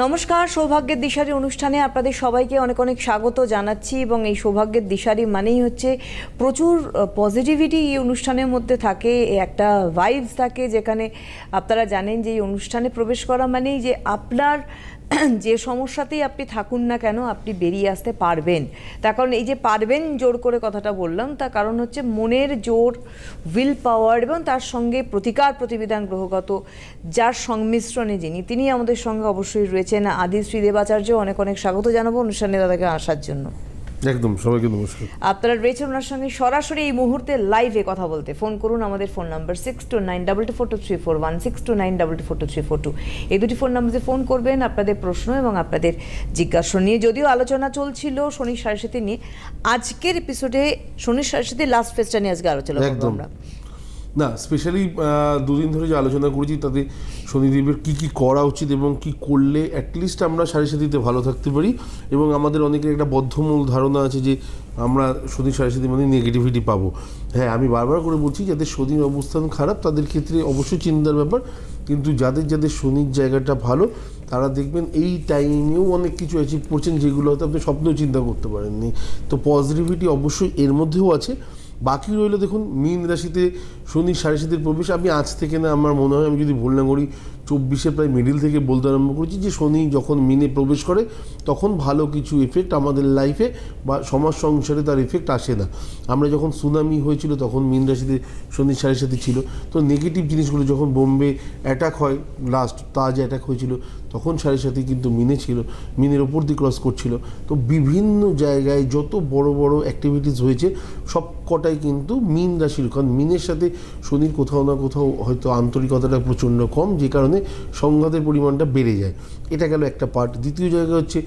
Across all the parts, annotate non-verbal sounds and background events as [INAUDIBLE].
নমস্কার, সৌভাগ্যের দিশারি অনুষ্ঠানে আপনাদের সবাইকে অনেক অনেক স্বাগত জানাচ্ছি এবং এই সৌভাগ্যের দিশারি মানেই হচ্ছে প্রচুর পজিটিভিটি এই অনুষ্ঠানের মধ্যে থাকে একটা ভাইবস থাকে যেখানে আপনারা জানেন যে এই অনুষ্ঠানে প্রবেশ করা মানেই যে আপনার যে সমস্যাতেই আপনি থাকুন না কেন, আপনি বেরিয়ে আসতে পারবেন। তার কারণ এই যে পারবেন জোর করে কথাটা বললাম, তার কারণ হচ্ছে মনের জোর উইল পাওয়ার এবং তার সঙ্গে প্রতিকার প্রতিবিধান গ্রহগত যার সংমিশ্রণে যিনি তিনি আমাদের সঙ্গে অবশ্যই রয়েছেন। আদি শ্রীদেবাচার্য, অনেক অনেক স্বাগত জানাব অনুষ্ঠানে দাদাকে আসার জন্য। একদম সবাইকে নমস্কার। আপনারা রয়েছেন ওনার সঙ্গে সরাসরি এই মুহূর্তে লাইভে কথা বলতে। ফোন করুন আমাদের phone number six two nine double two four two three four one six two nine double two four two three four two এই দুটি ফোন নাম্বারে ফোন করবেন আপনাদের প্রশ্ন এবং আপনাদের জিজ্ঞাসা নিয়ে। যদিও আলোচনা চলছিল শনি সারস্বতী নিয়ে আজকের এপিসোডে শনি সারস্বতী লাস্ট ফেস্টটা নিয়ে আজকে আলোচনা করব আমরা। না স্পেশালি দুদিন ধরে যে আলোচনা করেছি তাতে শনিদেবের কি কি করা উচিত এবং কি করলে অ্যাটলিস্ট আমরা সাড়ে সাথীতে ভালো থাকতে পারি এবং আমাদের অনেকের একটা বদ্ধমূল ধারণা আছে যে আমরা শনি সাড়ে মানে নেগেটিভিটি পাবো। হ্যাঁ আমি বারবার করে বলছি যাদের শনির অবস্থান খারাপ তাদের ক্ষেত্রে অবশ্যই চিন্তার ব্যাপার, কিন্তু যাদের যাদের শনির জায়গাটা ভালো, তারা দেখবেন এই টাইমেও অনেক কিছু অ্যাচিভ করছেন যেগুলো হয়তো আপনি স্বপ্নেও চিন্তা করতে পারেননি। তো পজিটিভিটি অবশ্যই এর মধ্যেও আছে। বাকি রইল দেখুন, মীন রাশিতে শনি সাড়ে সাতের প্রবেশ, আমি আজ থেকে না আমার মনে হয় আমি যদি ভুল না করি, চব্বিশে প্রায় মিডিল থেকে বলতে আরম্ভ করেছি যে শনি যখন মিনে প্রবেশ করে, তখন ভালো কিছু এফেক্ট আমাদের লাইফে বা সমাজ সংসারে তার এফেক্ট আসে না। আমরা যখন সুনামি হয়েছিল, তখন মীন রাশিতে শনি সাড়ে সাথে ছিল। তো নেগেটিভ জিনিসগুলো যখন বোম্বে অ্যাটাক হয় লাস্ট তাজ অ্যাটাক হয়েছিল, তখন সাড়ে সাথে কিন্তু মিনে ছিল, মিনের ওপর দিয়ে ক্রস করছিল। তো বিভিন্ন জায়গায় যত বড় বড় অ্যাক্টিভিটিস হয়েছে সব কটাই কিন্তু মিন রাশির, কারণ মিনের সাথে শনির কোথাও না কোথাও হয়তো আন্তরিকতাটা প্রচণ্ড কম, যে কারণে সংঘাতের পরিমাণটা বেড়ে যায়। এটা গেল একটা পার্ট দ্বিতীয় জায়গা হচ্ছে,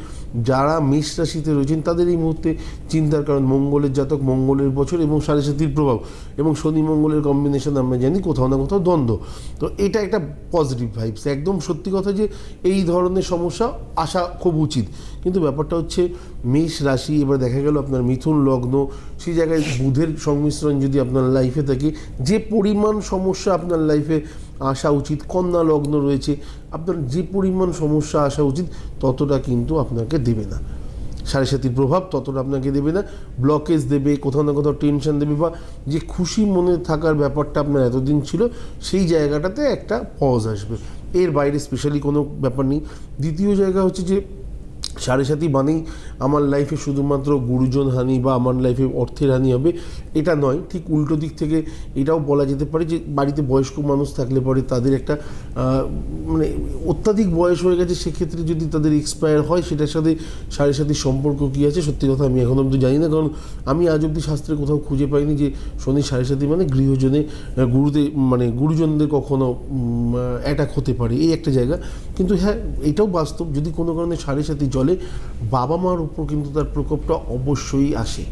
যারা মেষ রাশিতে রয়েছেন, তাদের এই মুহূর্তে চিন্তার কারণ, মঙ্গলের জাতক, মঙ্গলের বছর এবং সাড়ে সাতির প্রভাব এবং শনি মঙ্গলের কম্বিনেশন আমরা জানি, কোথাও না কোথাও দ্বন্দ্ব। তো এটা একটা পজিটিভ ভাইবস একদম সত্যি কথা যে এই ধরনের সমস্যা আসা খুব উচিত। কিন্তু ব্যাপারটা হচ্ছে মেষ রাশি, এবার দেখা গেল আপনার মিথুন লগ্ন, সেই জায়গায় বুধের সংমিশ্রণ যদি আপনার লাইফে থাকে, যে পরিমাণ সমস্যা আপনার লাইফে আসা উচিত, কন্যা লগ্ন রয়েছে, আপনার যে পরিমাণ সমস্যা আসা উচিত, ততটা কিন্তু আপনাকে দেবে না। সাড়ে সাতির প্রভাব ততটা আপনাকে দেবে না। ব্লকেজ দেবে, কোথাও না কোথাও টেনশন দেবে, বা যে খুশি মনে থাকার ব্যাপারটা আপনার এতদিন ছিল, সেই জায়গাটাতে একটা পজ আসবে। এর বাইরে স্পেশালি কোনো ব্যাপার নেই। দ্বিতীয় জায়গা হচ্ছে যে সাড়ে মানেই আমার লাইফে শুধুমাত্র গুরুজন হানি বা আমার লাইফে অর্থের হানি হবে এটা নয় ঠিক উল্টো দিক থেকে এটাও বলা যেতে পারে যে বাড়িতে বয়স্ক মানুষ থাকলে পরে তাদের একটা মানে অত্যাধিক বয়স হয়ে গেছে সেক্ষেত্রে যদি তাদের এক্সপায়ার হয় সেটার সাথে সাড়ে সাথীর সম্পর্ক কী আছে? সত্যি কথা আমি এখন অব্দি জানি না কারণ আমি আজ অব্দি শাস্ত্রে কোথাও খুঁজে পাইনি যে শনি সাড়ে সাথী মানে গৃহজনে আহ, গুরুদের মানে গুরুজনদের কখনো অ্যাটাক হতে পারে এই একটা জায়গা। কিন্তু হ্যাঁ এটাও বাস্তব যদি কোনো কারণে সাড়ে সাথী চলে বাবা মার উপর কিন্তু তার প্রকোপটা অবশ্যই আসে।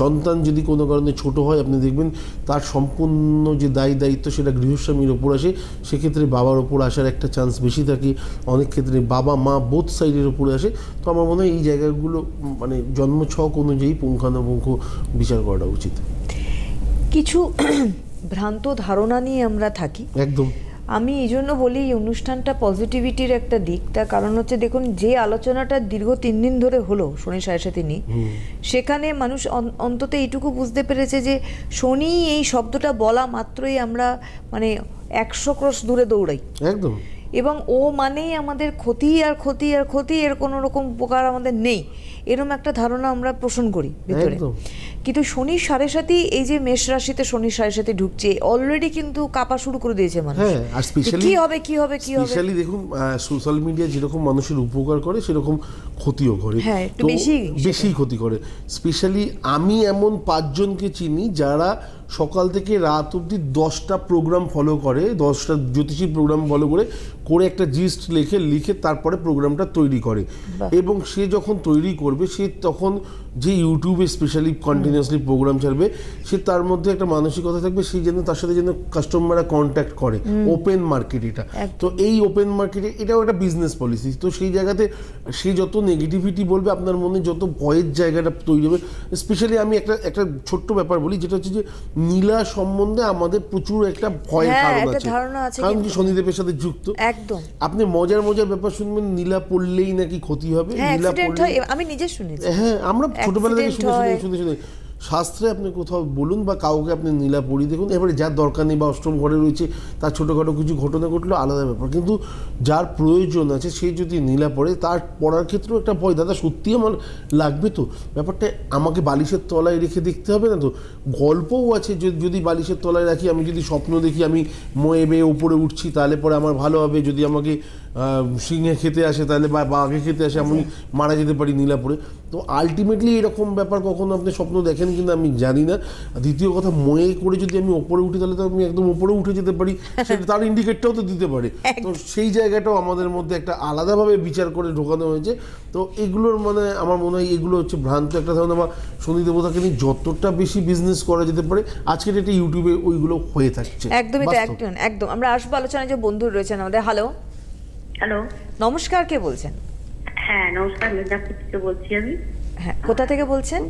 সন্তান যদি কোনো কারণে ছোট হয় আপনি দেখবেন তার সম্পূর্ণ যে দায়ী দায়িত্ব সেটা গৃহস্বামীর ওপর আসে। সেক্ষেত্রে বাবার ওপর আসার একটা চান্স বেশি থাকে। অনেক ক্ষেত্রে বাবা মা বোথ সাইডের ওপরে আসে। তো আমার মনে হয় এই জায়গাগুলো মানে জন্ম ছক অনুযায়ী পুঙ্খানুপুঙ্খ বিচার করাটা উচিত। কিছু ভ্রান্ত ধারণা নিয়ে আমরা থাকি। একদম। আমি এই জন্য বলি এই অনুষ্ঠানটা পজিটিভিটির একটা দিক। তার কারণ হচ্ছে দেখুন যে আলোচনাটা দীর্ঘ তিন দিন ধরে হলো শনি সাড়ে সাথে নিয়ে সেখানে মানুষ অন্তত এইটুকু বুঝতে পেরেছে যে শনি এই শব্দটা বলা মাত্রই আমরা মানে একশো ক্রস দূরে দৌড়াই। একদম। এবং ও মানেই আমাদের ক্ষতি আর ক্ষতি আর ক্ষতি এর কোনো রকম উপকার আমাদের নেই। এরকম একটা ধারণা আমরা পোষণ করি ভেতরে। কিন্তু শনি সাড়ে সাথে এই যে মেষ রাশিতে শনি সাড়ে সাথে ঢুকছে অলরেডি কিন্তু কাপা শুরু করে দিয়েছে মানুষ। হ্যাঁ আর স্পেশালি কি হবে কি হবে কি হবে? স্পেশালি দেখুন সোশ্যাল মিডিয়া যেরকম মানুষের উপকার করে সেরকম ক্ষতিও করে। হ্যাঁ, একটু বেশি বেশি ক্ষতি করে। স্পেশালি আমি এমন পাঁচজনকে চিনি যারা সকাল থেকে রাত অবধি দশটা প্রোগ্রাম ফলো করে দশটা জ্যোতিষী প্রোগ্রাম ফলো করে করে একটা জিস্ট লিখে লিখে তারপরে প্রোগ্রামটা তৈরি করে। এবং সে যখন তৈরি করবে সে তখন যে ইউটিউবে স্পেশালি কন্টেন্ট কন্টিনিউয়াসলি প্রোগ্রাম ছাড়বে সে তার মধ্যে একটা মানসিকতা থাকবে সেই জন্য তার সাথে যেন কাস্টমাররা কন্ট্যাক্ট করে ওপেন মার্কেট এটা। তো এই ওপেন মার্কেটে এটাও একটা বিজনেস পলিসি তো সেই জায়গাতে সে যত নেগেটিভিটি বলবে আপনার মনে যত ভয়ের জায়গাটা তৈরি হবে স্পেশালি আমি একটা একটা ছোট্ট ব্যাপার বলি যেটা হচ্ছে যে নীলা সম্বন্ধে আমাদের প্রচুর একটা ভয়ের হ্যাঁ, ধারণা আছে কারণ কি। শনিদেবের সাথে যুক্ত। একদম। আপনি মজার মজার ব্যাপার শুনবেন নীলা পড়লেই নাকি ক্ষতি হবে হ্যাঁ নীলা পড়লে আমি নিজে শুনেছি। হ্যাঁ আমরা ছোটবেলা থেকে শুনে শুনে শুনে শুনে শাস্ত্রে আপনি কোথাও বলুন বা কাউকে আপনি নীলা পড়ি দেখুন। এবারে যার দরকার নেই বা অষ্টম ঘরে রয়েছে, তার ছোটোখাটো কিছু ঘটনা ঘটলো, আলাদা ব্যাপার। কিন্তু যার প্রয়োজন আছে, সে যদি নীলা পড়ে তার পড়ার ক্ষেত্রেও একটা ভয়। দাদা সত্যি আমার লাগবে তো? ব্যাপারটা আমাকে বালিশের তলায় রেখে দেখতে হবে না তো? গল্পও আছে, যদি বালিশের তলায় রাখি, আমি যদি স্বপ্ন দেখি, আমি ময়ে বেয়ে উপরে উঠছি, তাহলে পরে আমার ভালো হবে। যদি আমাকে সিংহে খেতে আসে তাহলে বা বাঘে খেতে আসে আমি মারা যেতে পারি নীলাপুরে। তো আলটিমেটলি এরকম ব্যাপার কখনো আপনি স্বপ্ন দেখেন কিনা আমি জানি না। দ্বিতীয় কথা ময়ে করে যদি আমি ওপরে উঠি তাহলে তো আমি একদম ওপরে উঠে যেতে পারি। সেটা [LAUGHS] তার ইন্ডিকেটটাও তো দিতে পারে। তো সেই জায়গাটাও আমাদের মধ্যে একটা আলাদাভাবে বিচার করে ঢোকানো হয়েছে। তো এগুলোর মানে আমার মনে হয় এগুলো হচ্ছে ভ্রান্ত একটা ধারণা বা শনি দেবতাকে নিয়ে যতটা বেশি বিজনেস করা যেতে পারে আজকের এটা ইউটিউবে ওইগুলো হয়ে থাকছে। একদমই তো একদম একদম। আমরা আসব আলোচনায় যে বন্ধু রয়েছেন আমাদের। হ্যালো হ্যালো নমস্কার কে বলছেন? হ্যাঁ নমস্কার মেদিনীপুর থেকে বলছি আমি। হ্যাঁ কোথা থেকে বলছেন?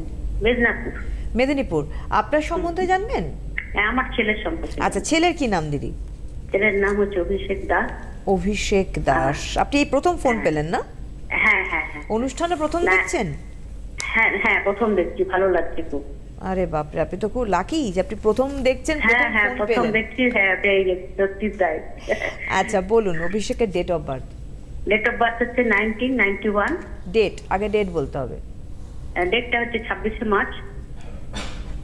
মেদিনীপুর। মেদিনীপুর। আপনার সম্বন্ধে জানবেন? হ্যাঁ, আমার ছেলের আচ্ছা ছেলের কি নাম দিদি? ছেলের নাম হচ্ছে অভিষেক দাস। অভিষেক দাস। আপনি এই প্রথম ফোন পেলেন না? হ্যাঁ হ্যাঁ হ্যাঁ। অনুষ্ঠানে প্রথম দেখছেন? হ্যাঁ হ্যাঁ প্রথম দেখছি ভালো লাগছে খুব। আরে বাপরে আপনি তো খুব লাকি যে আপনি প্রথম দেখছেন হ্যাঁ হ্যাঁ প্রথম দেখছি হ্যাঁ পেয়ে গেছি সত্যি তাই। আচ্ছা বলুন অভিষেকের date of birth date of birth হচ্ছে নাইনটিন নাইনটি ওয়ান ডেট আগে ডেট বলতে হবে। ডেটটা হচ্ছে ছাব্বিশে মার্চ।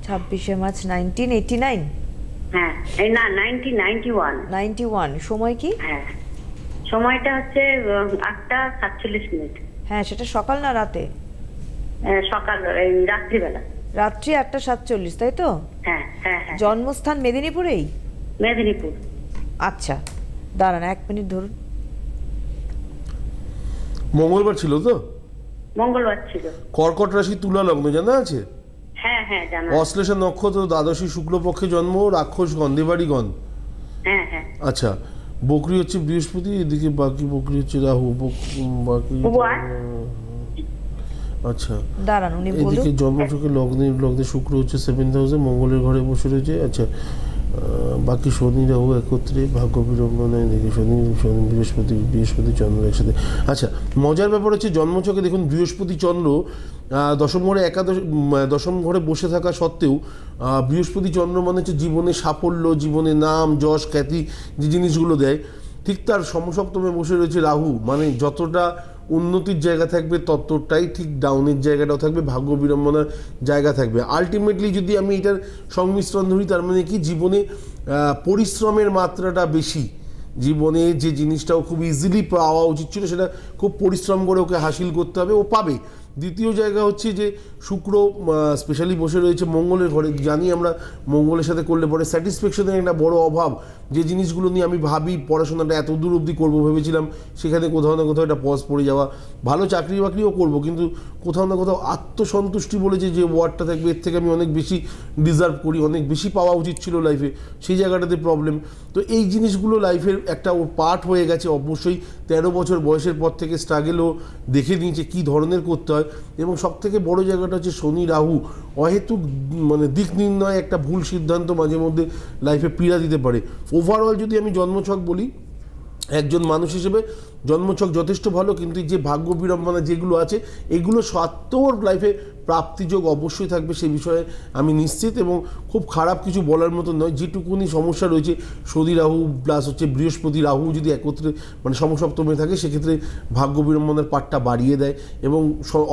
ছাব্বিশে মার্চ নাইনটিন এইটি নাইন হ্যাঁ এই না nineteen ninety one ninety one সময় কি? হ্যাঁ সময়টা হচ্ছে উম, আটটা সাতচল্লিশ মিনিট। হ্যাঁ সেটা সকাল না রাতে? আহ, সকাল এই রাত্রিবেলা। রাত্রি আটটা সাতচল্লিশ তাই তো? হ্যাঁ হ্যাঁ হ্যাঁ। জন্মস্থান মেদিনীপুরেই? মেদিনীপুর। আচ্ছা দাঁড়ান এক মিনিট ধরুন। মঙ্গলবার ছিল তো? মঙ্গলবার ছিল। কর্কট রাশি তুলা লগ্ন জানা আছে? হ্যাঁ হ্যাঁ জানা অশ্লেষা নক্ষত্র দ্বাদশী শুক্লপক্ষে জন্ম রাক্ষস গন্ধেবাড়িগণ হ্যাঁ হ্যাঁ। আচ্ছা বকরি হচ্ছে বৃহস্পতি এদিকে বাকি বকরি হচ্ছে রাহু বক-। আচ্ছা। দাঁড়ান উনি বলুন এদিকে জন্মছকে লগ্নে লগ্নে শুক্র হচ্ছে সেভেন থাউজেন্ড মঙ্গলের ঘরে বসে রয়েছে। আচ্ছা বাকি শনি রাহু একত্রে ভাগ্য বিড়ম্বনায় দেখে শনি শনি বৃহস্পতি বৃহস্পতি চন্দ্র একসাথে। আচ্ছা মজার ব্যাপার হচ্ছে জন্মছকে দেখুন বৃহস্পতি চন্দ্র দশম ঘরে একাদশ দশম ঘরে বসে থাকা সত্ত্বেও আহ, বৃহস্পতি চন্দ্র মানে হচ্ছে জীবনে সাফল্য জীবনে নাম যশ খ্যাতি যে জিনিসগুলো দেয়। ঠিক তার সমসপ্তমে বসে রয়েছে রাহু মানে যতটা উন্নতির জায়গা থাকবে ততটাই ঠিক ডাউনের জায়গাটাও থাকবে, ভাগ্য বিড়ম্বনার জায়গা থাকবে। আলটিমেটলি যদি আমি এটার সংমিশ্রণ ধরি, তার মানে কি? জীবনে পরিশ্রমের মাত্রাটা বেশি। জীবনে যে জিনিসটাও খুব ইজিলি পাওয়া উচিত ছিল, সেটা খুব পরিশ্রম করে ওকে হাসিল করতে হবে, ও পাবে। দ্বিতীয় জায়গা হচ্ছে যে শুক্র স্পেশালি বসে রয়েছে মঙ্গলের ঘরে। জানি আমরা মঙ্গলের সাথে করলে পরে স্যাটিসফ্যাকশনের একটা বড় অভাব। যে জিনিসগুলো নিয়ে আমি ভাবি, পড়াশোনাটা এত দূর অবধি করব ভেবেছিলাম, সেখানে কোথাও না কোথাও একটা পজ পড়ে যাওয়া। ভালো চাকরি বাকরিও করব, কিন্তু কোথাও না কোথাও আত্মসন্তুষ্টি বলে যে ওয়ার্ডটা থাকবে, এর থেকে আমি অনেক বেশি ডিজার্ভ করি, অনেক বেশি পাওয়া উচিত ছিল লাইফে সেই জায়গাটাতে প্রবলেম তো এই জিনিসগুলো লাইফের একটা ওর পার্ট হয়ে গেছে। অবশ্যই তেরো বছর বয়সের পর থেকে স্ট্রাগেলও দেখে নিয়েছে, কী ধরনের করতে হয়। এবং সব থেকে বড় জায়গাটা হচ্ছে শনি, রাহু অহেতুক মানে দিক নির্ণয় একটা ভুল সিদ্ধান্ত মাঝে মধ্যে লাইফে পীড়া দিতে পারে। ওভারঅল যদি আমি জন্মছক বলি, একজন মানুষ হিসেবে জন্মছক যথেষ্ট ভালো, কিন্তু যে ভাগ্য বিড়ম্বনা যেগুলো আছে, এগুলো সত্ত্বেও লাইফে প্রাপ্তিযোগ অবশ্যই থাকবে সে বিষয়ে আমি নিশ্চিত এবং খুব খারাপ কিছু বলার মতো নয়। যেটুকুনি সমস্যা রয়েছে শনি রাহু প্লাস হচ্ছে বৃহস্পতি রাহু যদি একত্রে মানে সমসপ্তমে থাকে, সেক্ষেত্রে ভাগ্য বিড়ম্বনার পাটটা বাড়িয়ে দেয় এবং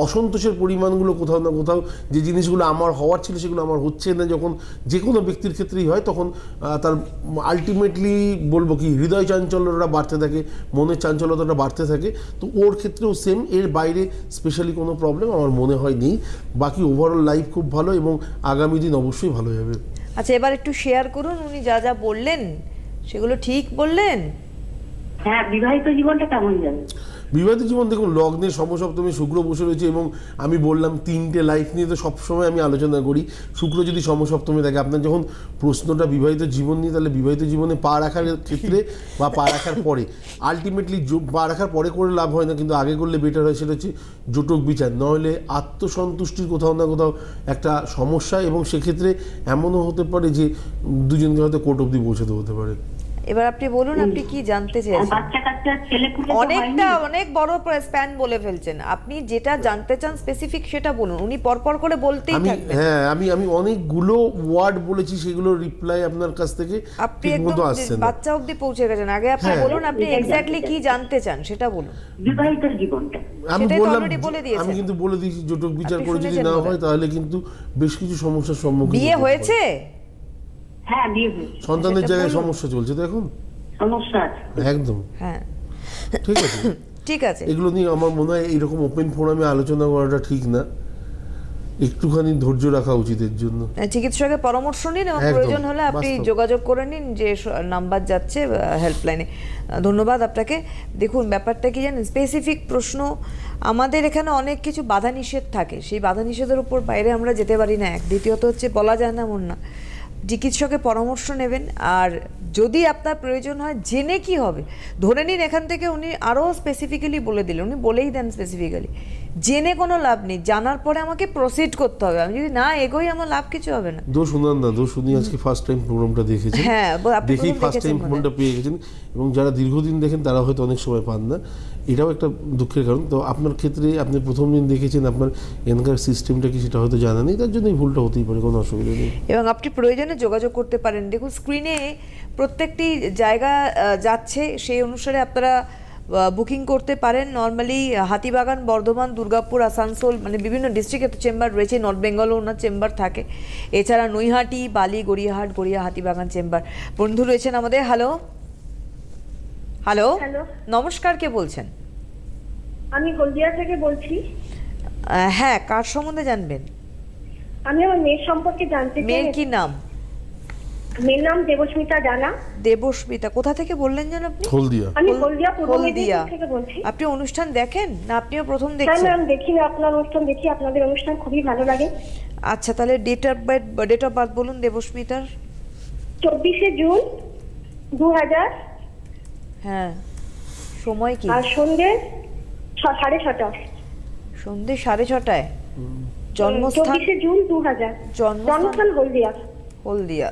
অসন্তোষের পরিমাণগুলো কোথাও না কোথাও যে জিনিসগুলো আমার হওয়ার ছিল সেগুলো আমার হচ্ছে না। যখন যে কোনো ব্যক্তির ক্ষেত্রেই হয়, তখন তার আলটিমেটলি বলব কি, হৃদয় চাঞ্চল্যটা বাড়তে থাকে, মনের চাঞ্চল্যতাটা বাড়তে থাকে তো ওর ক্ষেত্রেও সেম এর বাইরে স্পেশালি কোনো প্রবলেম আমার মনে হয় নেই বাকি ওভারঅল লাইফ খুব ভালো এবং আগামী দিন অবশ্যই ভালো যাবে। আচ্ছা এবার একটু শেয়ার করুন উনি যা যা বললেন সেগুলো ঠিক বললেন? হ্যাঁ বিবাহিত জীবনটা কেমন যাবে? বিবাহিত জীবন দেখুন, লগ্নে সমসপ্তমে শুক্র বসে রয়েছে এবং আমি বললাম তিনটে লাইফ নিয়ে তো সবসময় আমি আলোচনা করি। শুক্র যদি সমসপ্তমে থাকে, আপনার যখন প্রশ্নটা বিবাহিত জীবন নিয়ে, তাহলে বিবাহিত জীবনে পা রাখার ক্ষেত্রে বা পা রাখার পরে। আলটিমেটলি পা রাখার পরে করে লাভ হয় না, কিন্তু আগে করলে বেটার হয়, সেটা হচ্ছে জোটক বিচার। নইলে আত্মসন্তুষ্টির কোথাও না কোথাও একটা সমস্যা, এবং সেক্ষেত্রে এমনও হতে পারে যে দুজনকে হয়তো কোর্ট অব্দি পৌঁছাতে হতে পারে। এবার আপনি বলুন আপনি কি জানতে চেয়েছেন? অনেকটা অনেক বড় স্প্যান বলে ফেলছেন। আপনি যেটা জানতে চান স্পেসিফিক সেটা বলুন। উনি পরপর করে বলতেই থাকবেন। হ্যাঁ আমি আমি অনেকগুলো ওয়ার্ড বলেছি সেগুলো রিপ্লাই আপনার কাছ থেকে আপনি একদম বাচ্চা অবধি পৌঁছে গেছেন। আগে আপনি হ্যাঁ। বলুন আপনি এক্স্যাক্টলি কি জানতে চান সেটা বলুন। বিবাহিত জীবনটা। আমি বললাম বলে দিয়েছেন। আমি কিন্তু বলে দিয়েছি জটক বিচার করে যদি না হয় তাহলে কিন্তু বেশ কিছু সমস্যার সম্মুখীন বিয়ে হয়েছে? হ্যাঁ বিয়ে হয়েছে। সন্তানের জায়গায় সমস্যা চলছে তো এখন? সমস্যা আছে। একদম। হ্যাঁ। ঠিক আছে। [LAUGHS] ঠিক আছে। এগুলো নিয়ে আমার মনে হয় এইরকম ওপেন ফোরামে আলোচনা করাটা ঠিক না। একটুখানি ধৈর্য রাখা উচিত এর জন্য। চিকিৎসকের পরামর্শ নিন এবং প্রয়োজন হলে আপনি যোগাযোগ করে নিন যে নাম্বার যাচ্ছে হেল্পলাইনে ধন্যবাদ আপনাকে। দেখুন ব্যাপারটা কি জানেন? স্পেসিফিক প্রশ্ন আমাদের এখানে অনেক কিছু বাধা নিষেধ থাকে। সেই বাধা নিষেধের উপর বাইরে আমরা যেতে পারি না। এক দ্বিতীয়ত হচ্ছে বলা যায় না এমন না। চিকিৎসকের পরামর্শ নেবেন আর যদি আপনার প্রয়োজন হয় জেনে কি হবে? ধরে নিন এখান থেকে উনি আরও স্পেসিফিক্যালি বলে দিলেন উনি বলেই দেন স্পেসিফিক্যালি জেনে কোনো লাভ নেই জানার পরে আমাকে প্রসিড করতে হবে। আমি যদি না এগোই আমার লাভ কিছু হবে না। দোষ শুনান না দোষ উনি আজকে ফার্স্ট টাইম প্রোগ্রামটা দেখেছেন। হ্যাঁ, আপনি ফার্স্ট টাইম ফোনটা পেয়ে গেছেন। এবং যারা দীর্ঘদিন দেখেন তারা হয়তো অনেক সময় পান না। এটাও একটা দুঃখের কারণ। তো আপনার ক্ষেত্রে আপনি প্রথম দিন দেখেছেন আপনার এনকার সিস্টেমটা কি সেটা হয়তো জানা নেই, তার জন্য এই ভুলটা হতেই পারে, কোনো অসুবিধা নেই। এবং আপনি প্রয়োজনে যোগাযোগ করতে পারেন। দেখুন স্ক্রিনে প্রত্যেকটি জায়গা যাচ্ছে, সেই অনুসারে আপনারা বুকিং করতে পারেন। নর্মালি হাতিবাগান, বর্ধমান, দুর্গাপুর, আসানসোল মানে বিভিন্ন ডিস্ট্রিক্টে চেম্বার রয়েছে নর্থ বেঙ্গলও ওনার চেম্বার থাকে। এছাড়া নৈহাটি, বালি, গড়িয়াহাট গড়িয়া হাতিবাগান চেম্বার বন্ধু রয়েছেন আমাদের হ্যালো হ্যালো হ্যালো। নমস্কার কে বলছেন? আমি হলদিয়া থেকে বলছি। হ্যাঁ কার সম্বন্ধে জানবেন? আমি আমার মেয়ের সম্পর্কে জানতে চাই। মেয়ের কি নাম? মেয়ের নাম দেবস্মিতা জানা। দেবস্মিতা কোথা থেকে বললেন যেন আপনি? হলদিয়া। আমি হলদিয়া পূর্ব মেদিনীপুর থেকে বলছি। আপনি অনুষ্ঠান দেখেন না আপনিও প্রথম হ্যাঁ দেখছেন? ম্যাম দেখি আপনার অনুষ্ঠান দেখি আপনাদের অনুষ্ঠান খুবই ভালো লাগে। আচ্ছা তাহলে date of birth date of birth বলুন দেবস্মিতার। চব্বিশে জুন দু হাজার হ্যাঁ। সময় কি? আর সন্ধ্যে সাড়ে ছটা। সন্ধে সাড়ে ছটায়? জন্মস্থান? চব্বিশে জুন দু হাজার। জন্মস্থান? হলদিয়া। হলদিয়া।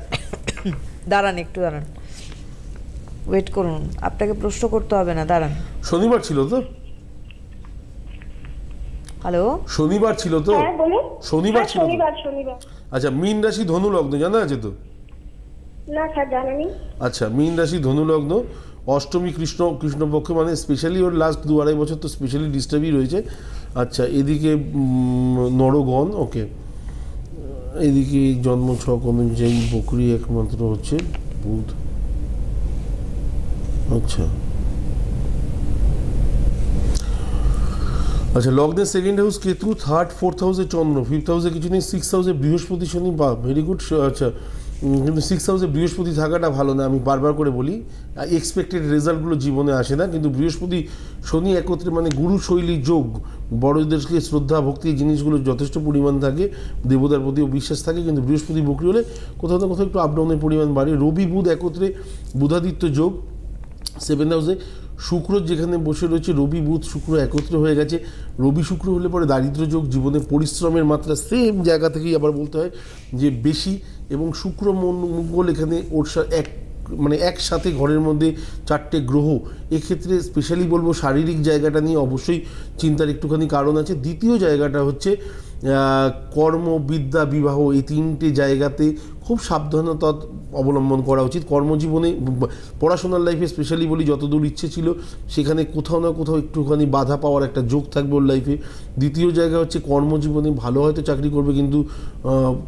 দাঁড়ান একটু দাঁড়ান। ওয়েট করুন। আপনাকে প্রশ্ন করতে হবে না দাঁড়ান। শনিবার ছিল তো? হ্যালো শনিবার ছিল তো? হ্যাঁ বলুন। শনিবার হ্যাঁ, ছিল শনিবার শনিবার। আচ্ছা মীন রাশি ধনু লগ্ন জানা আছে তো? না স্যার জানা আচ্ছা মীন রাশি ধনু লগ্ন। অষ্টমী কৃষ্ণ, কৃষ্ণপক্ষ মানে স্পেশালি ওর লাস্ট দু আড়াই বছর তো স্পেশালি ডিস্টার্বই রয়েছে। আচ্ছা এদিকে নরগণ ওকে এদিকে জন্ম ছক অনুযায়ী বকরি একমাত্র হচ্ছে বুধ। আচ্ছা। আচ্ছা লগ্নের second house Ketu third fourth হাউসে চন্দ্র ফিফথ হাউসে কিছু নেই সিক্স হাউসে বৃহস্পতি, শনি বা ভেরি গুড আচ্ছা। কিন্তু সিক্স হাউসে বৃহস্পতি থাকাটা ভালো না, আমি বারবার করে বলি এক্সপেক্টেড রেজাল্টগুলো জীবনে আসে না, কিন্তু বৃহস্পতি, শনি একত্রে মানে গুরু শৈলী যোগ, বড়দেরকে শ্রদ্ধা, ভক্তি জিনিসগুলো যথেষ্ট পরিমাণ থাকে, দেবতার প্রতিও বিশ্বাস থাকে, কিন্তু বৃহস্পতি বকরি হলে কোথাও না কোথাও একটু আপডাউনের পরিমাণ বাড়ে। রবি, বুধ একত্রে বুধাদিত্য যোগ সেভেন হাউসে শুক্র যেখানে বসে রয়েছে, রবি, বুধ, শুক্র একত্র হয়ে গেছে। রবি, শুক্র হলে পরে দারিদ্র্য যোগ, জীবনে পরিশ্রমের মাত্রা সেম জায়গা থেকেই আবার বলতে হয় যে বেশি। এবং শুক্র মঙ্গল এখানে ওর এক মানে একসাথে ঘরের মধ্যে চারটে গ্রহ। এক্ষেত্রে স্পেশালি বলব শারীরিক জায়গাটা নিয়ে অবশ্যই চিন্তার একটুখানি কারণ আছে। দ্বিতীয় জায়গাটা হচ্ছে কর্ম বিদ্যা বিবাহ। এই তিনটে জায়গাতে খুব সাবধানতা অবলম্বন করা উচিত। কর্মজীবনে, পড়াশোনার লাইফে স্পেশালি বলি যতদূর ইচ্ছে ছিল, সেখানে কোথাও না কোথাও একটুখানি বাধা পাওয়ার একটা যোগ থাকবে ওর লাইফে দ্বিতীয় জায়গা হচ্ছে কর্মজীবনে ভালো হয়তো চাকরি করবে কিন্তু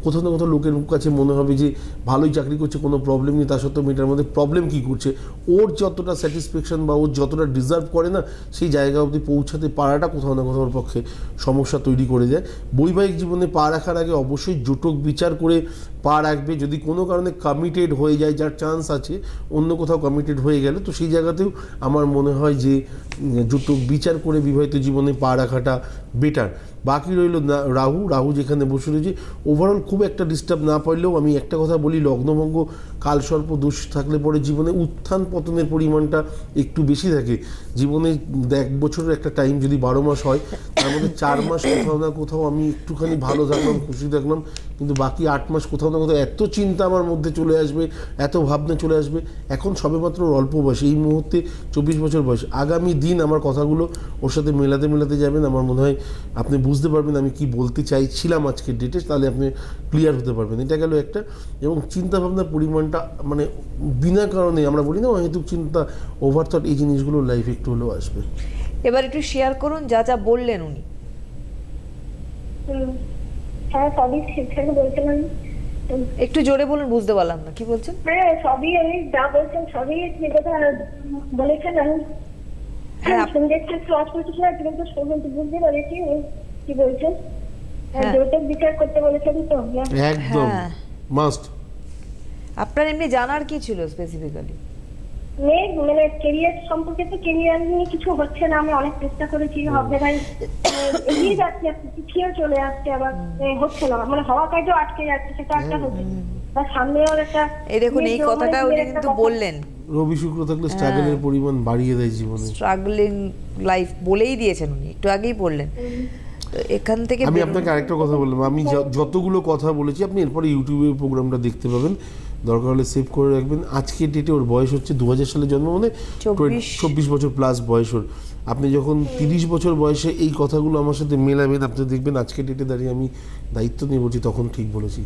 কোথাও না কোথাও লোকের কাছে মনে হবে যে ভালোই চাকরি করছে, কোনো প্রবলেম নেই, তা সত্ত্বেও মেয়েটার মধ্যে প্রবলেম কী করছে? ওর যতটা স্যাটিসফ্যাকশন বা ওর যতটা ডিজার্ভ করে না, সেই জায়গা অবধি পৌঁছাতে পারাটা কোথাও না কোথাও ওর পক্ষে সমস্যা তৈরি করে দেয়। বৈবাহিক জীবনে পা রাখার আগে অবশ্যই জোটক বিচার করে পা রাখবে, যদি কোনো কারণে কমিটেড হয়ে যায়, যার চান্স আছে, অন্য কোথাও কমিটেড হয়ে গেলে, তো সেই জায়গাতেও আমার মনে হয় যে দুটো বিচার করে বিবাহিত জীবনে পা রাখাটা বেটার বাকি রইল রাহু। রাহু যেখানে বসে রয়েছে ওভারঅল খুব একটা ডিস্টার্ব না পারলেও আমি একটা কথা বলি, লগ্নভঙ্গ কালসর্প দোষ থাকলে পরে জীবনে উত্থান পতনের পরিমাণটা একটু বেশি থাকে। জীবনে এক বছরের একটা টাইম যদি বারো মাস হয়, তার মধ্যে চার মাস কোথাও না কোথাও আমি একটুখানি ভালো থাকলাম, খুশি থাকলাম, কিন্তু বাকি আট মাস কোথাও না কোথাও এত চিন্তা আমার মধ্যে চলে আসবে, এত ভাবনা চলে আসবে। এখন সবেমাত্র অল্প বয়স, এই মুহূর্তে চব্বিশ বছর বয়স। আগামী দিন আমার কথাগুলো ওর সাথে মেলাতে মেলাতে যাবেন। আমার মনে হয় আপনি বুঝতে পারবেন আমি কি বলতে চাইছিলাম আজকের ডেটে তাহলে আপনি ক্লিয়ার হতে পারবেন। এটা গেল একটা। এবং চিন্তা ভাবনার পরিমাণটা মানে বিনা কারণে আমরা বলি না অহেতুক চিন্তা ওভার থট এই জিনিসগুলো লাইফে একটু হলেও আসবে। এবার একটু শেয়ার করুন যা যা বললেন উনি। হ্যাঁ সবই ঠিকঠাক আমি একটু জোরে বলুন বুঝতে পারলাম না। কি বলছেন? হ্যাঁ সবই আমি যা বলছেন সবই ঠিক কথা বলেছেন। আমি হ্যাঁ, শুনতে একটু অস্পষ্ট কিন্তু শুনতে তো বুঝতে পেরেছি। কি বলছেন? হ্যাঁ। যৌতুক বিচার করতে বলেছেন তো? একদম। হ্যাঁ। মাস্ট আপনার এমনি জানার কি ছিল স্পেসিফিক্যালি মেয়ে মানে কেরিয়ার সম্পর্কে তো কেরিয়ার নিয়ে কিছু হচ্ছে না। আমি অনেক চেষ্টা করেছি। হবে ভাই। এগিয়ে যাচ্ছে পিছিয়েও চলে আসছে আবার। এ, হচ্ছে না। মানে হওয়া কাজও আটকে যাচ্ছে সেটা একটা হচ্ছে। বা সামনেও একটা এই দেখুন এই কথাটা যৌবনের উনি একটা কিন্তু কথা- বললেন। রবি শুক্র থাকলে স্ট্রাগলের পরিমাণ বাড়িয়ে দেয় জীবনে। স্ট্রাগলিং লাইফ বলেই দিয়েছেন উনি। একটু আগেই বললেন। তো এখান থেকে আমি আপনাকে আরেকটা কথা বললাম। আমি যতগুলো কথা বলেছি আপনি এরপরে ইউটিউবে প্রোগ্রামটা দেখতে পাবেন। দরকার হলে সেভ করে রাখবেন। আজকের ডেটে ওর বয়স হচ্ছে দু হাজার সালে জন্ম মানে চব্বিশ। বছর প্লাস বয়স ওর। আপনি যখন তিরিশ বছর বয়সে এই কথাগুলো আমার সাথে মেলাবেন আপনি দেখবেন আজকে ডেটে দাঁড়িয়ে আমি দায়িত্ব নিয়ে বলছি তখন ঠিক বলেছি।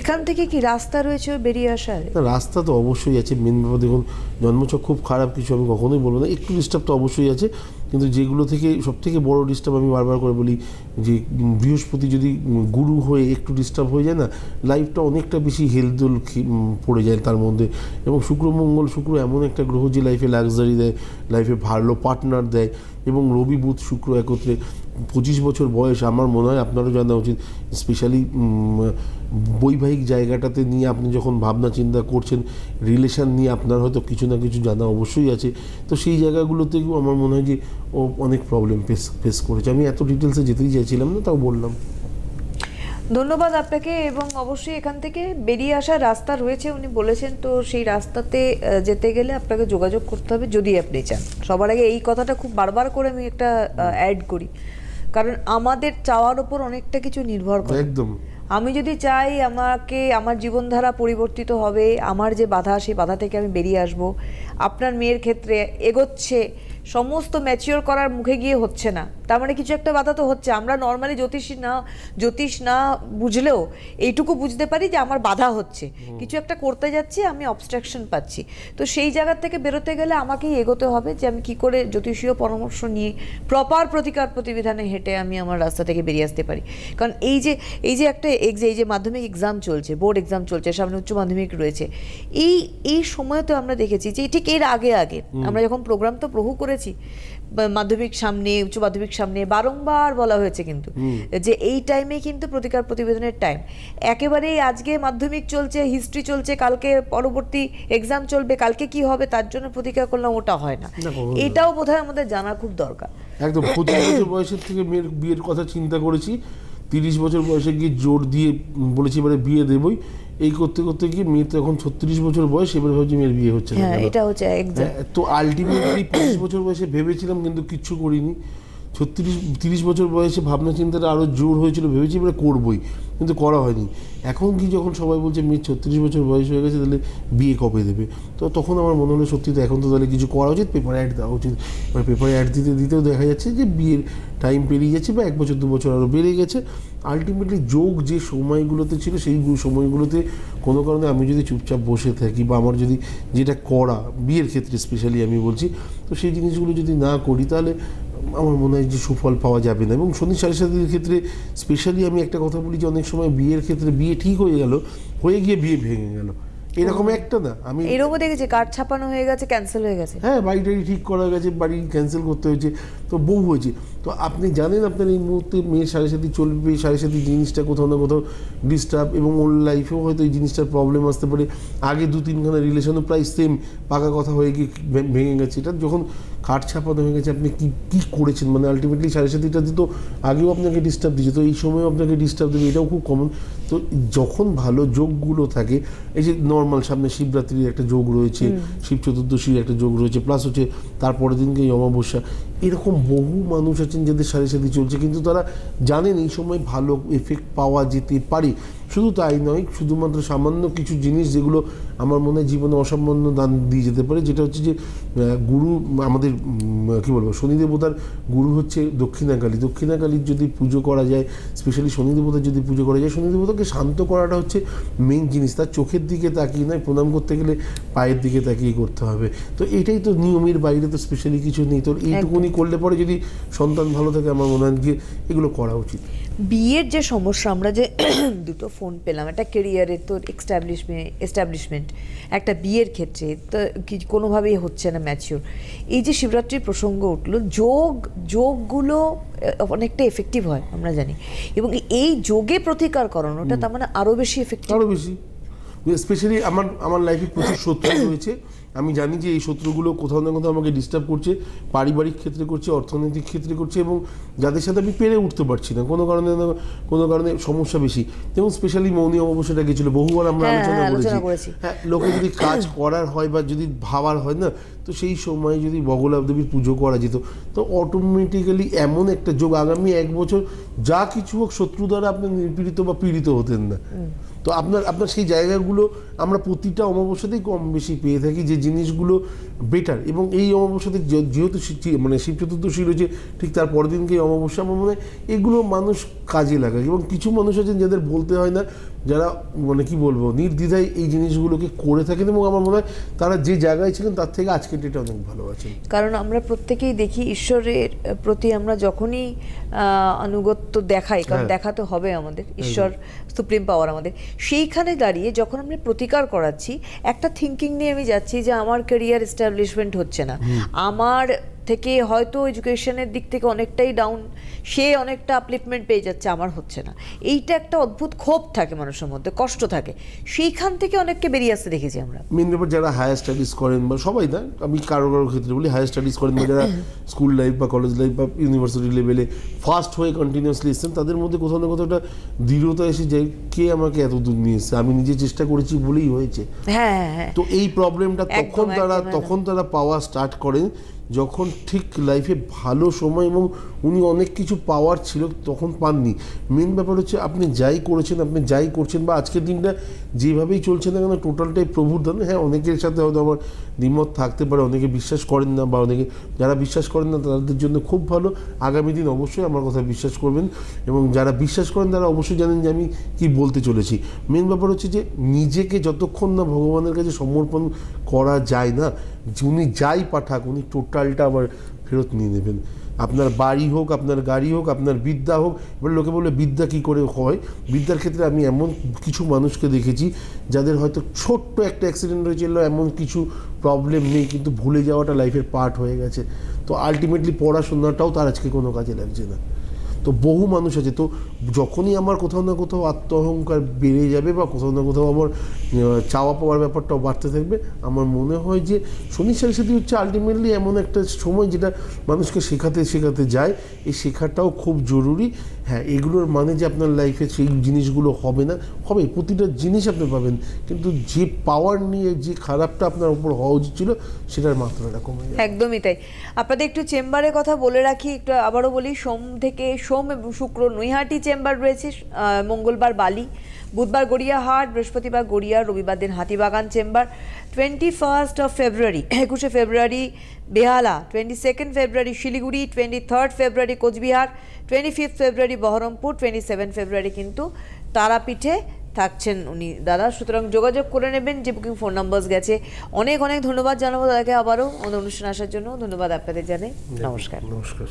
এখান থেকে কি রাস্তা রয়েছে বেরিয়ে আসার? রাস্তা তো অবশ্যই আছে মেন ব্যাপার দেখুন জন্মছক খুব খারাপ, কিছু আমি কখনোই বলব না, একটু ডিস্টার্ব তো অবশ্যই আছে, কিন্তু যেগুলো থেকে সব থেকে বড় ডিস্টার্ব আমি বারবার করে বলি, যে বৃহস্পতি যদি গুরু হয়ে একটু ডিস্টার্ব হয়ে যায় না লাইফটা অনেকটা বেশি হেলদোল পড়ে যায় তার মধ্যে। এবং শুক্র মঙ্গল, শুক্র এমন একটা গ্রহ যে লাইফে লাক্সারি দেয় লাইফে ভালো পার্টনার দেয়, এবং রবি, বুধ, শুক্র একত্রে পঁচিশ বছর বয়স, আমার মনে হয় আপনারও জানা উচিত স্পেশালি বৈবাহিক জায়গাটাতে নিয়ে আপনি যখন ভাবনা চিন্তা করছেন রিলেশন নিয়ে আপনার হয়তো কিছু না কিছু জানা অবশ্যই আছে। তো সেই জায়গাগুলোতেও আমার মনে হয় যে ও অনেক প্রবলেম ফেস ফেস করেছে। আমি এত ডিটেলসে যেতেই চাইছিলাম না, তাও বললাম। ধন্যবাদ আপনাকে এবং অবশ্যই এখান থেকে বেরিয়ে আসার রাস্তা রয়েছে। উনি বলেছেন তো সেই রাস্তাতে যেতে গেলে আপনাকে যোগাযোগ করতে হবে যদি আপনি চান। সবার আগে এই কথাটা খুব বারবার করে আমি একটা অ্যাড করি। কারণ আমাদের চাওয়ার উপর অনেকটা কিছু নির্ভর করে। একদম। আমি যদি চাই আমাকে আমার জীবনধারা পরিবর্তিত হবে আমার যে বাধা সেই বাধা থেকে আমি বেরিয়ে আসব আপনার মেয়ের ক্ষেত্রে এগোচ্ছে সমস্ত ম্যাচিওর করার মুখে গিয়ে হচ্ছে না। তার মানে কিছু একটা বাধা তো হচ্ছে। আমরা নর্মালি জ্যোতিষ না জ্যোতিষ না বুঝলেও এইটুকু বুঝতে পারি যে আমার বাধা হচ্ছে। কিছু একটা করতে যাচ্ছি আমি অবস্ট্রাকশন পাচ্ছি। তো সেই জায়গা থেকে বেরোতে গেলে আমাকেই এগোতে হবে যে আমি কি করে জ্যোতিষীয় পরামর্শ নিয়ে প্রপার প্রতিকার প্রতিবিধানে হেঁটে আমি আমার রাস্তা থেকে বেরিয়ে আসতে পারি। কারণ এই যে এই যে একটা এক্স- এই যে মাধ্যমিক এক্সাম চলছে বোর্ড এক্সাম চলছে সামনে উচ্চ মাধ্যমিক রয়েছে এই এই সময় তো আমরা দেখেছি যে ঠিক এর আগে আগে আমরা যখন প্রোগ্রাম তো প্রভু করেছি। মাধ্যমিক সামনে উচ্চ মাধ্যমিক সামনে বারংবার বলা হয়েছে কিন্তু যে এই টাইমে কিন্তু প্রতিকার প্রতিবেদনের টাইম একেবারেই আজকে মাধ্যমিক চলছে হিস্ট্রি চলছে কালকে পরবর্তী এক্সাম চলবে কালকে কি হবে তার জন্য প্রতিকার করলাম ওটা হয় না। এটাও বোধহয় আমাদের জানা খুব দরকার। একদম পঁচিশ বছর বয়সের থেকে মেয়ের বিয়ের কথা চিন্তা করেছি। তিরিশ বছর বয়সে গিয়ে জোর দিয়ে বলেছি এবারে বিয়ে দেবই। এই করতে করতে গিয়ে মেয়ে তো এখন ছত্রিশ বছর বয়স এবারে ভাবছি মেয়ের বিয়ে হচ্ছে হ্যাঁ এটা হচ্ছে হ্যাঁ, তো আলটিমেটলি পঁচিশ বছর বয়সে ভেবেছিলাম কিন্তু কিচ্ছু করিনি। ছত্রিশ তিরিশ বছর বয়সে ভাবনা চিন্তাটা আরও জোর হয়েছিল ভেবেছি এবারে করবোই কিন্তু করা হয়নি। এখন কি যখন সবাই বলছে মেয়ে ছত্রিশ বছর বয়স হয়ে গেছে তাহলে বিয়ে কবে দেবে? তো তখন আমার মনে হলো সত্যি তো এখন তো তাহলে কিছু করা উচিত পেপার অ্যাড দেওয়া উচিত। পেপারে অ্যাড দিতে দিতেও দেখা যাচ্ছে যে বিয়ের টাইম পেরিয়ে যাচ্ছে বা এক বছর দু বছর আরও বেড়ে গেছে। আলটিমেটলি যোগ যে সময়গুলোতে ছিল সেই সময়গুলোতে কোনো কারণে আমি যদি চুপচাপ বসে থাকি বা আমার যদি যেটা করা বিয়ের ক্ষেত্রে স্পেশালি আমি বলছি তো সেই জিনিসগুলো যদি না করি তাহলে আমার মনে হয় যে সুফল পাওয়া যাবে না। এবং শনি সাড়ে সাথীর ক্ষেত্রে স্পেশালি আমি একটা কথা বলি যে অনেক সময় বিয়ের ক্ষেত্রে বিয়ে ঠিক হয়ে গেল হয়ে গিয়ে বিয়ে ভেঙে গেল। এরকম একটা একটা না। আমি এরকমও দেখেছি কার্ড ছাপানো হয়ে গেছে ক্যান্সেল হয়ে গেছে। হ্যাঁ বাড়ি টাড়ি ঠিক করা গেছে বাড়ি ক্যান্সেল করতে হয়েছে তো বউ হয়েছে। তো আপনি জানেন আপনার এই মুহূর্তে মেয়ের সাড়ে সাথে চলবে সাড়ে সাথে জিনিসটা কোথাও না কোথাও ডিস্টার্ব এবং ওর লাইফেও হয়তো এই জিনিসটার প্রবলেম আসতে পারে। আগে দু তিনখানা রিলেশনও প্রায় সেম পাকা কথা হয়ে গিয়ে ভেঙে গেছে। এটা যখন কাঠ ছাপানো হয়ে গেছে আপনি কি কি করেছেন? মানে আলটিমেটলি সাড়ে সাথীটা তো আগেও আপনাকে ডিস্টার্ব দিয়েছে। তো এই সময়ও আপনাকে ডিস্টার্ব দেবে এটাও খুব কমন তো যখন ভালো যোগগুলো থাকে এই যে নর্মাল সামনে শিবরাত্রির একটা যোগ রয়েছে শিব চতুর্দশীর একটা যোগ রয়েছে প্লাস হচ্ছে তারপরের দিনকে অমাবস্যা। এরকম বহু মানুষ আছেন যাদের সারি সারি চলছে কিন্তু তারা জানেন এই সময় ভালো এফেক্ট পাওয়া যেতে পারে। শুধু তাই নয় শুধুমাত্র সামান্য কিছু জিনিস যেগুলো আমার মনে হয় জীবনে অসামান্য দান দিয়ে যেতে পারে যেটা হচ্ছে যে গুরু আমাদের কি বলব শনি দেবতার গুরু হচ্ছে দক্ষিণাকালী। দক্ষিণাকালীর যদি পুজো করা যায় স্পেশালি শনি দেবতার যদি পুজো করা যায় শনি দেবতাকে শান্ত করাটা হচ্ছে মেইন জিনিস। তার চোখের দিকে তাকিয়ে নয় প্রণাম করতে গেলে পায়ের দিকে তাকিয়ে করতে হবে। তো এটাই তো নিয়মের বাইরে তো স্পেশালি কিছু নেই। তো এইটুকুনি করলে পরে যদি সন্তান ভালো থাকে আমার মনে হয় যে এগুলো করা উচিত। বিয়ের যে সমস্যা আমরা যে [COUGHS] দুটো ফোন পেলাম একটা কেরিয়ারের তো এস্টাবলিশমেন্ট এস্টাবলিশমেন্ট একটা বিয়ের ক্ষেত্রে তো কি কোনোভাবেই হচ্ছে না ম্যাচিওর এই যে শিবরাত্রির প্রসঙ্গ উঠল যোগ যোগগুলো অনেকটা এফেক্টিভ হয় আমরা জানি। এবং এই যোগে প্রতিকার করানোটা তার মানে আরও বেশি এফেক্টিভ আরও বেশি। স্পেশালি আমার আমার লাইফে প্রচুর শত্রু রয়েছে আমি জানি যে এই শত্রুগুলো কোথাও না কোথাও আমাকে ডিস্টার্ব করছে পারিবারিক ক্ষেত্রে করছে অর্থনৈতিক ক্ষেত্রে করছে এবং যাদের সাথে আমি পেরে উঠতে পারছি না। কোনো কারণে কোনো কারণে সমস্যা বেশি। যেমন স্পেশালি মৌনী অমাবস্যাটা গেছিল বহুবার আমরা হ্যাঁ, আলোচনা হ্যাঁ, করেছি। হ্যাঁ লোকে যদি কাজ [COUGHS] করার হয় বা যদি ভাবার হয় না তো সেই সময় যদি বগলা দেবীর পুজো করা যেত তো অটোমেটিক্যালি এমন একটা যোগ আগামী এক বছর যা কিছু হোক শত্রু দ্বারা আপনি নিপীড়িত বা পীড়িত হতেন না। তো আপনার আপনার সেই জায়গাগুলো আমরা প্রতিটা অমাবস্যাতেই কম বেশি পেয়ে থাকি যে জিনিসগুলো বেটার এবং এই অমাবস্যাতে যেহেতু মানে শিব চতুর্দশী রয়েছে, ঠিক তার পরের দিনকে অমাবস্যা মনে এগুলো মানুষ কাজে লাগায়। এবং কিছু মানুষ আছেন যাদের বলতে হয় না যারা মানে কি বলব নির্দ্বিধায় এই জিনিসগুলোকে করে থাকেন এবং আমার মনে হয় তারা যে জায়গায় ছিলেন তার থেকে আজকের ডেটে অনেক ভালো আছেন। কারণ আমরা প্রত্যেকেই দেখি ঈশ্বরের প্রতি আমরা যখনই আনুগত্য দেখাই কারণ হ্যাঁ। দেখাতে হবে আমাদের ঈশ্বর সুপ্রিম পাওয়ার আমাদের। সেইখানে দাঁড়িয়ে যখন আমরা প্রতিকার করাচ্ছি একটা থিঙ্কিং নিয়ে আমি যাচ্ছি যে আমার ক্যারিয়ার এস্টাবলিশমেন্ট হচ্ছে না। আমার থেকে হয়তো এডুকেশনের দিক থেকে অনেকটাই ডাউন সে অনেকটা আপলিফমেন্ট পেয়ে যাচ্ছে আমার হচ্ছে না। এইটা একটা অদ্ভুত ক্ষোভ থাকে মানুষের মধ্যে কষ্ট থাকে। সেইখান থেকে অনেককে বেরিয়ে আসতে দেখেছি আমরা। মেন ব্যাপার যারা হায়ার স্টাডিজ করেন বা সবাই না আমি কারও কারও ক্ষেত্রে বলি হায়ার স্টাডিজ করেন বা যারা [COUGHS] স্কুল লাইফ বা কলেজ লাইফ বা ইউনিভার্সিটি লেভেলে ফার্স্ট হয়ে কন্টিনিউয়াসলি এসছেন তাদের মধ্যে কোথাও না কোথাও একটা দৃঢ়তা এসে যায় কে আমাকে এত দূর নিয়ে এসছে? আমি নিজে চেষ্টা করেছি বলেই হয়েছে। হ্যাঁ হ্যাঁ হ্যাঁ। তো এই প্রবলেমটা তখন তারা। তখন তারা পাওয়া স্টার্ট করেন যখন ঠিক লাইফে ভালো সময় এবং উনি অনেক কিছু পাওয়ার ছিল, তখন পাননি। মেন ব্যাপার হচ্ছে আপনি যাই করেছেন, আপনি যাই করছেন বা আজকের দিনটা যেভাবেই চলছে না কেন টোটালটাই প্রভুর দান হ্যাঁ অনেকের সাথে হয়তো আমার দ্বিমত থাকতে পারে, অনেকে বিশ্বাস করেন না বা অনেকে, যারা বিশ্বাস করেন না, তাদের জন্য খুব ভালো। আগামী দিন অবশ্যই আমার কথা বিশ্বাস করবেন এবং যারা বিশ্বাস করেন, তারা অবশ্যই জানেন যে আমি কি বলতে চলেছি। মেন ব্যাপার হচ্ছে যে, নিজেকে যতক্ষণ না ভগবানের কাছে সমর্পণ করা যায় না উনি যাই পাঠাক, উনি টোটালটা আবার ফেরত নিয়ে নেবেন। আপনার বাড়ি হোক, আপনার গাড়ি হোক, আপনার বিদ্যা হোক, এবার লোকে বলে বিদ্যা কী করে হয়? বিদ্যার ক্ষেত্রে আমি এমন কিছু মানুষকে দেখেছি, যাদের হয়তো ছোট্ট একটা অ্যাক্সিডেন্ট হয়েছিল, এমন কিছু প্রবলেম নেই, কিন্তু ভুলে যাওয়াটা লাইফের পার্ট হয়ে গেছে। তো আলটিমেটলি পড়াশোনাটাও তার আজকে কোনো কাজে লাগছে না। তো বহু মানুষ আছে। তো যখনই আমার কোথাও না কোথাও আত্ম অহংকার বেড়ে যাবে বা কোথাও না কোথাও আমার চাওয়া পাওয়ার ব্যাপারটাও বাড়তে থাকবে, আমার মনে হয় যে শনি সাথে হচ্ছে আলটিমেটলি এমন একটা সময় যেটা মানুষকে শেখাতে শেখাতে যায়। এই শেখাটাও খুব জরুরি। হ্যাঁ এগুলোর মানে যে আপনার লাইফে সেই জিনিসগুলো হবে না, হবে, প্রতিটা জিনিস আপনি পাবেন। কিন্তু যে পাওয়ার নিয়ে যে খারাপটা আপনার উপর হওয়া উচিত ছিল, সেটার মাত্রাটা কমে যাবে। একদমই তাই। আপনাদের একটু চেম্বারের কথা বলে রাখি, একটু আবারও বলি, সোম থেকে, সোম এবং শুক্র নৈহাটি চেম্বার রয়েছে মঙ্গলবার বালি, বুধবার গড়িয়াহাট, বৃহস্পতিবার গড়িয়া, রবিবার দিন Hatibagan chamber. Twenty first of February একুশে ফেব্রুয়ারি Behala twenty second February Siliguri twenty third February Coochbehar twenty fifth February Baharampur twenty seven February কিন্তু তারাপীঠে থাকছেন উনি। দাদা সুতরাং যোগাযোগ করে নেবেন যে বুকিং ফোন নাম্বারস গেছে। অনেক অনেক ধন্যবাদ জানাব দাদাকে আবারও। আমাদের অনুষ্ঠানে আসার জন্য ধন্যবাদ আপনাদের জানাই। নমস্কার। নমস্কার।